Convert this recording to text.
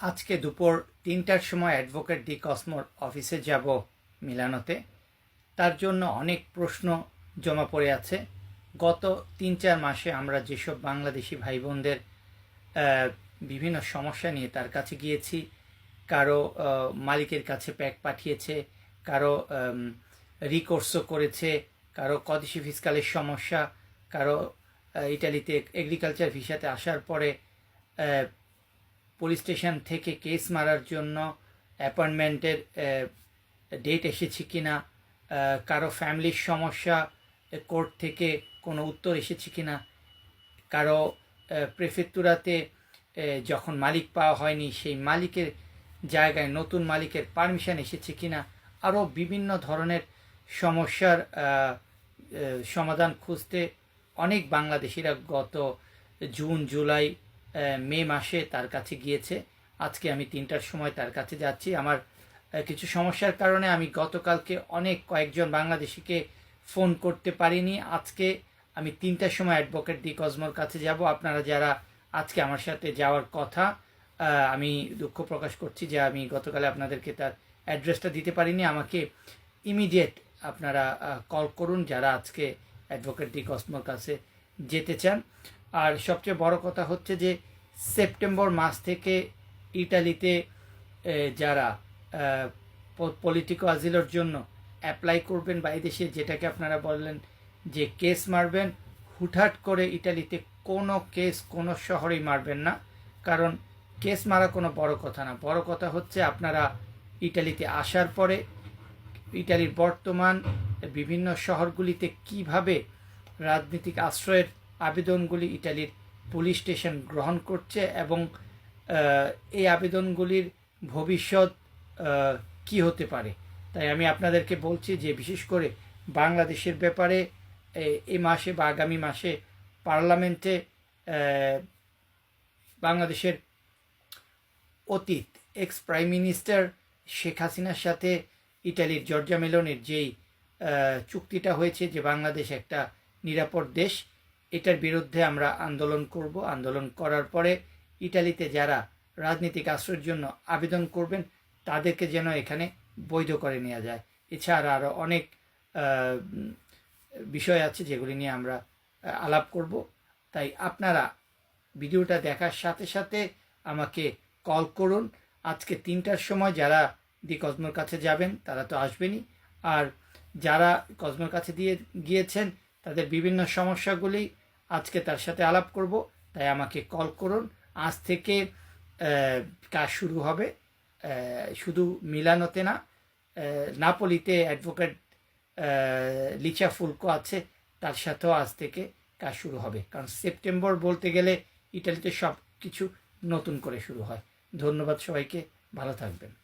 আজকে দুপুর তিনটার সময় অ্যাডভোকেট ডি কসমোর অফিসে যাব মিলানোতে। তার জন্য অনেক প্রশ্ন জমা পড়ে আছে। গত তিন চার মাসে আমরা যেসব বাংলাদেশি ভাই বোনদের বিভিন্ন সমস্যা নিয়ে তার কাছে গিয়েছি, কারও মালিকের কাছে প্যাক পাঠিয়েছে, কারও রিকোর্সও করেছে, কারও কদেশি ফিসকালের সমস্যা, কারও ইটালিতে এগ্রিকালচার ভিসাতে আসার পরে পুলিশ স্টেশন থেকে কেস মারার জন্য অ্যাপয়েন্টমেন্টের ডেট এসেছে কি না কারও ফ্যামিলির সমস্যা কোর্ট থেকে কোনো উত্তর এসেছে কি না কারও প্রেফেক্তুরাতে যখন মালিক পাওয়া হয়নি, সেই মালিকের জায়গায় নতুন মালিকের পারমিশন এসেছে কি না আরও বিভিন্ন ধরনের সমস্যার সমাধান খুঁজতে অনেক বাংলাদেশিরা গত জুন, জুলাই মে মাসে তার কাছে গিয়েছে। আজকে আমি তিনটার সময় তার কাছে যাচ্ছি। আমার কিছু সমস্যার কারণে আমি গতকালকে অনেক কয়েকজন বাংলাদেশিকে ফোন করতে পারিনি। আজকে আমি তিনটার সময় অ্যাডভোকেট ডি কসমোর কাছে যাব। আপনারা যারা আজকে আমার সাথে যাওয়ার কথা আমি দুঃখ প্রকাশ করছি যে আমি গতকালে আপনাদেরকে তার অ্যাড্রেসটা দিতে পারিনি। আমাকে ইমিডিয়েট আপনারা কল করুন যারা আজকে অ্যাডভোকেট ডি কসমোর কাছে যেতে চান। আর সবচেয়ে বড় কথা হচ্ছে যে সেপ্টেম্বর মাস থেকে ইটালিতে যারা পলিটিক্যাল আজিলোর জন্য অ্যাপ্লাই করবেন বা দেশে যেটাকে আপনারা বললেন যে কেস মারবেন, হুটহাট করে ইটালিতে কোনো কেস কোনো শহরেই মারবেন না। কারণ কেস মারা কোনো বড় কথা না। বড় কথা হচ্ছে আপনারা ইটালিতে আসার পরে ইটালির বর্তমান বিভিন্ন শহরগুলিতে কীভাবে রাজনৈতিক আশ্রয়ের আবেদনগুলি ইটালির পুলিশ স্টেশন গ্রহণ করছে এবং এই আবেদনগুলির ভবিষ্যৎ কি হতে পারে? তাই আমি আপনাদেরকে বলছি যে বিশেষ করে বাংলাদেশের ব্যাপারে এই মাসে বা আগামী মাসে পার্লামেন্টে বাংলাদেশের অতীত এক্স প্রাইম মিনিস্টার শেখ হাসিনার সাথে ইটালির জর্জা মেলনের যেই চুক্তিটা হয়েছে যে বাংলাদেশ একটা নিরাপদ দেশ এটার বিরুদ্ধে আমরা আন্দোলন করব। আন্দোলন করার পরে ইটালিতে যারা রাজনৈতিক আশ্রয়ের জন্য আবেদন করবেন, তাদেরকে যেন এখানে বৈধ করে নেওয়া যায়। এছাড়া আরও অনেক বিষয় আছে যেগুলি নিয়ে আমরা আলাপ করব। তাই আপনারা ভিডিওটা দেখার সাথে সাথে আমাকে কল করুন। আজকে তিনটার সময় যারা দি কসমোর কাছে যাবেন, তারা তো আসবেনই। আর যারা কসমোর কাছে দিয়ে গিয়েছেন, তাদের বিভিন্ন সমস্যাগুলি আজকে তার সাথে আলাপ করব, তাই আমাকে কল করুন। আজ থেকে কাজ শুরু হবে। শুধু মিলানোতে না নাপোলিতে অ্যাডভোকেট লিচা ফুলকো আছে, তার সাথেও আজ থেকে কাজ শুরু হবে। কারণ সেপ্টেম্বর বলতে গেলে ইটালিতে সব কিছু নতুন করে শুরু হয়। ধন্যবাদ সবাইকে, ভালো থাকবেন।